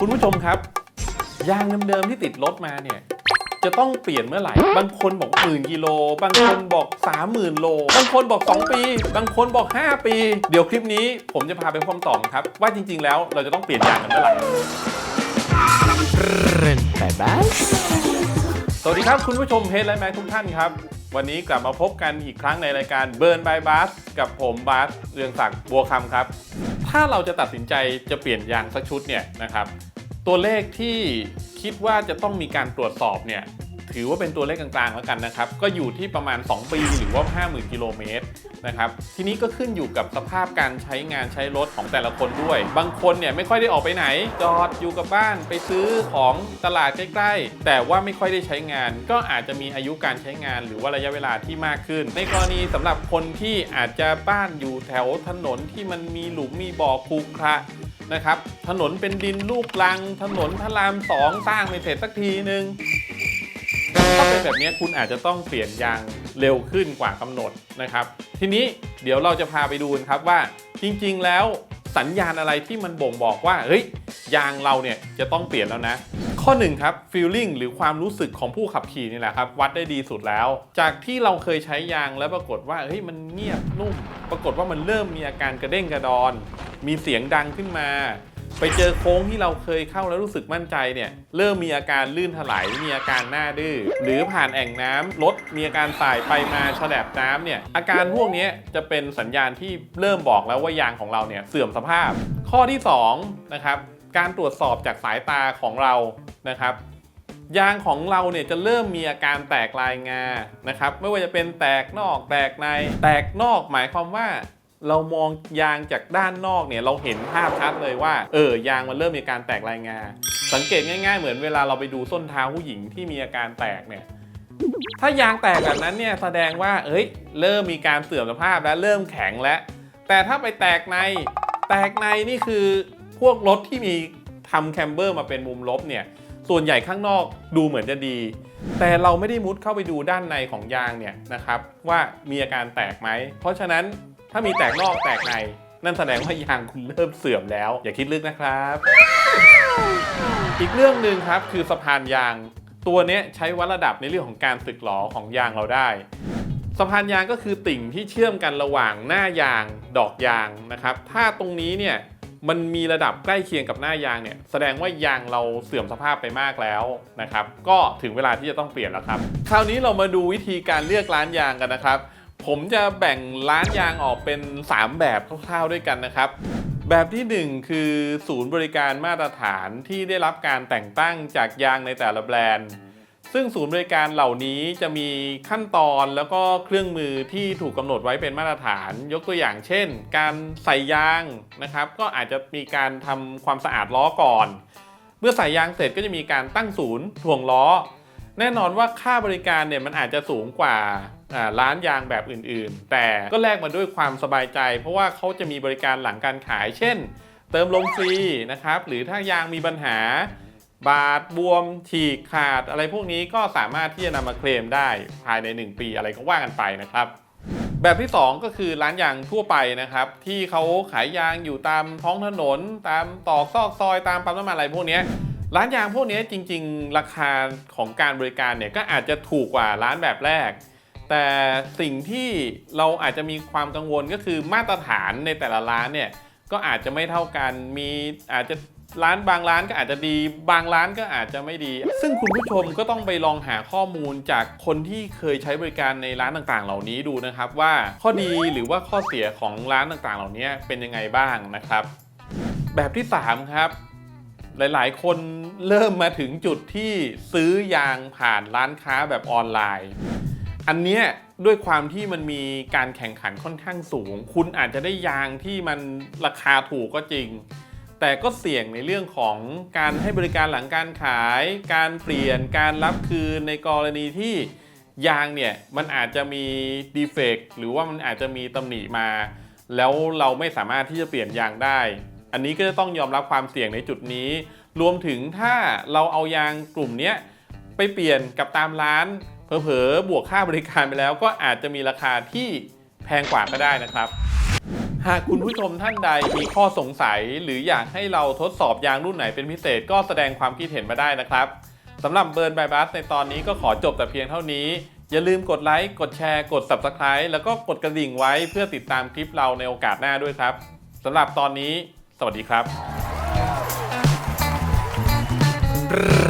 คุณผู้ชมครับยางเดิมๆที่ติดรถมาเนี่ยจะต้องเปลี่ยนเมื่อไหร่ บางคนบอกหมื่นกิโล บางคนบอก 30,000 โล บางคนบอก 2 ปี บางคนบอก 5 ปี เดี๋ยวคลิปนี้ผมจะพาไปพร้อมตอบครับ ว่าจริง ๆ แล้วเราจะต้องเปลี่ยนยางกันเมื่อไหร่บายบายสวัสดีครับคุณผู้ชมเพจและแม็กทุกท่านครับ วันนี้กลับมาพบกันอีกครั้งในรายการ Burn by Bus กับผมบาสเรืองศักดิ์บัวคำครับ ถ้าเราจะตัดสินใจจะเปลี่ยนยางสักชุดเนี่ยนะครับ ตัวเลขที่คิดว่าจะต้องมีการตรวจสอบเนี่ย ถือว่าเป็นตัวเลขกลางๆแล้วกันนะครับ ก็อยู่ที่ประมาณ 2 ปีหรือว่า 50,000 กิโลเมตรนะครับ ทีนี้ก็ขึ้นอยู่กับสภาพการใช้งานใช้รถของแต่ละคนด้วย บางคนเนี่ยไม่ค่อยได้ออกไปไหน จอดอยู่กับบ้านไปซื้อของตลาดใกล้ๆ แต่ว่าไม่ค่อยได้ใช้งาน ก็อาจจะมีอายุการใช้งาน หรือว่าระยะเวลาที่มากขึ้น ในกรณีสำหรับคนที่อาจจะบ้านอยู่แถวถนนที่มันมีหลุมมีบ่อครุขระนะครับ ถนนเป็นดินลูกลัง ถนนพระรามสองสร้างไม่เสร็จสักทีนึง แบบนี้คุณอาจจะต้องเปลี่ยนยางเร็วขึ้นกว่ากำหนดนะครับ ทีนี้เดี๋ยวเราจะพาไปดูนะครับว่าจริงๆแล้วสัญญาณอะไรที่มันบ่งบอกว่าเฮ้ยยางเราเนี่ยจะต้องเปลี่ยนแล้วนะ ข้อหนึ่งครับ feeling หรือความรู้สึกของผู้ขับขี่นี่แหละครับวัดได้ดีสุดแล้ว จากที่เราเคยใช้ยางแล้วปรากฏว่าเฮ้ยมันเงียบนุ่ม ปรากฏว่ามันเริ่มมีอาการกระเด้งกระดอน มีเสียงดังขึ้นมา ไปเจอโค้งที่เราเคยเข้าแล้วรู้สึกมั่นใจเนี่ยเริ่มมีอาการลื่นถลายมีอาการหน้าดื้อหรือผ่านแอ่งน้ำรถมีอาการสายไปมาฉลบน้ำเนี่ยอาการพวกนี้จะเป็นสัญญาณที่เริ่มบอกแล้วว่ายางของเราเนี่ยเสื่อมสภาพ ข้อที่2นะครับการตรวจสอบจากสายตาของเรานะครับยางของเราเนี่ยจะเริ่มมีอาการแตกลายงานะครับไม่ว่าจะเป็นแตกนอกแตกใน แตกนอกหมายความว่า เรามองยางจากด้านนอกเนี่ยเราเห็นภาพชัดเลยว่าเออยางมันเริ่มมีการแตกลายงา สังเกตง่าย ๆ เหมือนเวลาเราไปดูส้นเท้าผู้หญิงที่มีอาการแตกเนี่ยถ้ายางแตกแบบนั้นเนี่ยแสดงว่าเอ้ยเริ่มมีการเสื่อมสภาพแล้วเริ่มแข็งแล้ว แต่ถ้าไปแตกในแตกในนี่คือพวกรถที่มีทำแคมเบอร์มาเป็นมุมลบเนี่ยส่วนใหญ่ข้างนอกดูเหมือนจะดี แต่เราไม่ได้มุดเข้าไปดูด้านในของยางเนี่ยนะครับว่ามีอาการแตกไหม เพราะฉะนั้น ถ้ามีแตกนอกแตกใน นั่นแสดงว่ายางคุณเริ่มเสื่อมแล้ว อย่าคิดลึกนะครับ อีกเรื่องหนึ่งครับคือสะพานยาง ตัวเนี้ยใช้วัดระดับในเรื่องของการสึกหรอของยางเราได้สะพานยางก็คือติ่งที่เชื่อมกันระหว่างหน้ายางดอกยางนะครับ ถ้าตรงนี้เนี่ยมันมีระดับใกล้เคียงกับหน้ายางเนี่ย แสดงว่ายางเราเสื่อมสภาพไปมากแล้วนะครับ ก็ถึงเวลาที่จะต้องเปลี่ยนแล้วครับ คราวนี้เรามาดูวิธีการเลือกร้านยางกันนะครับ ผมจะแบ่งร้านยางออกเป็น 3 แบบคร่าวๆด้วยกันนะครับ แบบที่ 1 คือศูนย์บริการมาตรฐานที่ได้รับการแต่งตั้งจากยางในแต่ละแบรนด์ ซึ่งศูนย์บริการเหล่านี้จะมีขั้นตอนแล้วก็เครื่องมือที่ถูกกำหนดไว้เป็นมาตรฐาน ยกตัวอย่างเช่น การใส่ยางนะครับ ก็อาจจะมีการทำความสะอาดล้อก่อน เมื่อใส่ยางเสร็จก็จะมีการตั้งศูนย์ถ่วงล้อ แน่นอนว่าค่าบริการเนี่ยมันอาจจะสูงกว่าอ่า ร้านยางแบบอื่นๆ แต่ก็แลกมาด้วยความสบายใจ เพราะว่าเขาจะมีบริการหลังการขาย เช่น เติมลมฟรีนะครับ หรือถ้ายางมีปัญหา บาดบวมฉีกขาด อะไรพวกนี้ก็สามารถที่จะนำมาเคลมได้ภายใน 1 ปีอะไรก็ว่ากันไปนะครับ แบบที่ 2 ก็คือร้านยางทั่วไปนะครับ ที่เขาขายยางอยู่ตามท้องถนน ตามตอกซอกซอยตามปั๊มน้ำมันอะไรพวกนี้ร้านยางพวกนี้จริง ๆ ราคาของการบริการเนี่ยก็อาจจะถูกกว่าร้านแบบแรก แต่สิ่งที่เราอาจจะมีความกังวลก็คือมาตรฐานในแต่ละร้านเนี่ยก็อาจจะไม่เท่ากัน มีอาจจะร้านบางร้านก็อาจจะดี บางร้านก็อาจจะไม่ดี ซึ่งคุณผู้ชมก็ต้องไปลองหาข้อมูลจากคนที่เคยใช้บริการในร้านต่างๆ เหล่านี้ดูนะครับ ว่าข้อดีหรือว่าข้อเสียของร้านต่างๆ เหล่านี้เป็นยังไงบ้างนะครับ แบบที่ 3 ครับ หลายๆ คนเริ่มมาถึงจุดที่ซื้อยางผ่านร้านค้าแบบออนไลน์ อันเนี้ยด้วยความที่มันมีการแข่งขันค่อนข้างสูง คุณอาจจะได้ยางที่มันราคาถูกก็จริง แต่ก็เสี่ยงในเรื่องของการให้บริการหลังการขาย การเปลี่ยนการรับคืนในกรณีที่ยางเนี่ยมันอาจจะมีดีเฟกหรือว่ามันอาจจะมีตำหนิมา แล้วเราไม่สามารถที่จะเปลี่ยนยางได้ อันนี้ก็จะต้องยอมรับความเสี่ยงในจุดนี้ รวมถึงถ้าเราเอายางกลุ่มนี้ไปเปลี่ยนกับตามร้าน เผลอๆบวกค่าบริการไปแล้วก็อาจจะมีราคาที่แพงกว่าก็ได้นะครับ หากคุณผู้ชมท่านใดมีข้อสงสัย หรืออยากให้เราทดสอบยางรุ่นไหนเป็นพิเศษก็แสดงความคิดเห็นมาได้นะครับสำหรับเบิร์นบายบัสในตอนนี้ก็ขอจบแต่เพียงเท่านี้ อย่าลืมกดไลค์กดแชร์ กด Subscribe แล้วก็กดกระดิ่งไว้เพื่อติดตามคลิปเราในโอกาสหน้าด้วยครับสำหรับตอนนี้ สวัสดีครับ Brrrr.